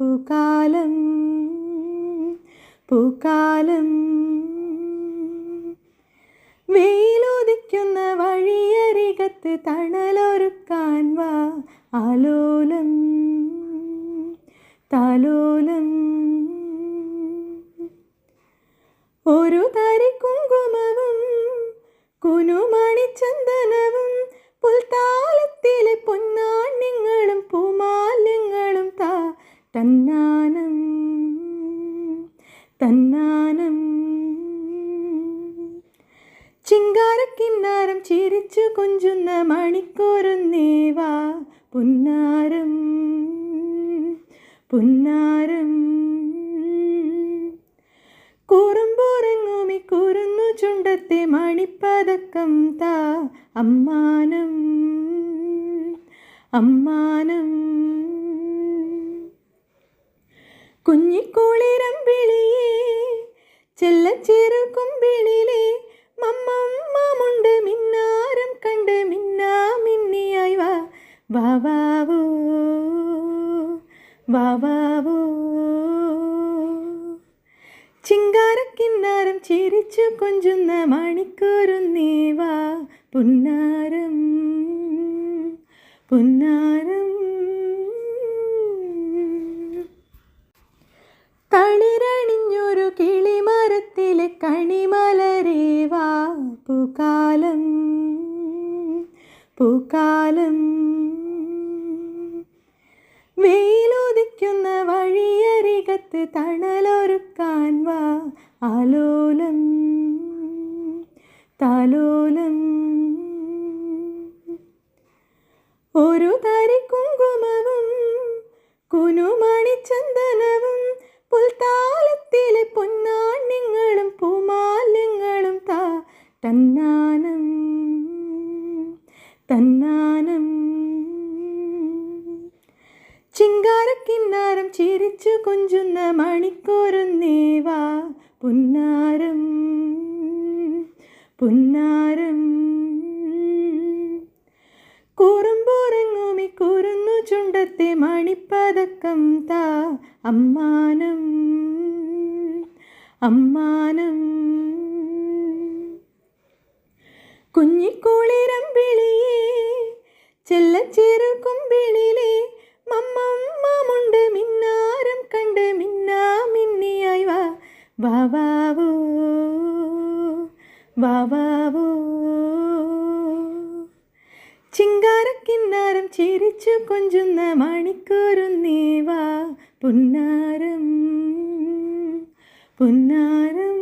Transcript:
പൂക്കാലം പൂക്കാലം. വെയിലുദിക്കുന്ന വഴിയരികത്ത് തണലൊരുക്കാൻ വാ ആലോലം താലോലം. ഒരു തരി കുങ്കുമവും കുനുമണിച്ചന്ദനവും പുൽത്താലത്തിലെ തന്നാനം. ചിങ്കാരക്കിന്നാരം ചിരിച്ചു കൊഞ്ചുന്ന മണിക്കൂറുന്നേവാ പുന്നാരം. പുന്നാരം. കൂറുമ്പോറങ്ങൂമി കൂറുന്നു ചുണ്ടത്തെ മണിപ്പതക്കം താ അമ്മാനം. അമ്മാനം. കുഞ്ഞിക്കോളിരമ്പിളിയേ ചെല്ലച്ചേരു കുമ്പിളിലെ മമ്മമ്മമുണ്ട്. മിന്നാരം കണ്ട് മിന്നാ മിന്നിയായി വാ. വാവാവോ വാവാവോ ചിങ്കാരക്കിന്നാരം ചിരിച്ചു കൊഞ്ചുന്ന മണിക്കൂറുന്നേവാ പുന്നാരം പുന്നാരം. കിളിമരത്തിലെ കണിമലരേവാ പൂക്കാലം പൂക്കാലം. വെയിലുദിക്കുന്ന വഴിയരികത്ത് തണലൊരുക്കാൻ വാ ആലോലം തലോലം. ഒരു തരി കുങ്കുമവും കുനുമണിച്ചന്ദനവും പുൽത്താലത്തിലെ പൊന്നാണ്യങ്ങളും പൂമാല്യങ്ങളും താ. തന്നാനം തന്നാനം. ചിങ്കാരക്കിന്നാരം ചിരിച്ചു കൊഞ്ചുന്ന മണിക്കൂറുന്നേവാ പുന്നാരം പുന്നാരം കുറുമ്പുറങ്ങുമി കുറുന്നു ചുണ്ടത്തെ മണിപ്പതക്കം താ അമ്മാനം അമ്മാനം. കുഞ്ഞിക്കോളിരമ്പിളിയേ ചെല്ലച്ചേരു കുമ്പിളിലെ മമ്മമ്മമുണ്ട് മിന്നാരം കണ്ട് മിന്നാ മിന്നിയായി വാ. വാവാവോ വാവാവോ ചിങ്കാരക്കിന്നാരം ചിരിച്ചു കൊഞ്ചുന്ന മണിക്കൂറുന്നേവാ പുന്നാരം പുന്നാരം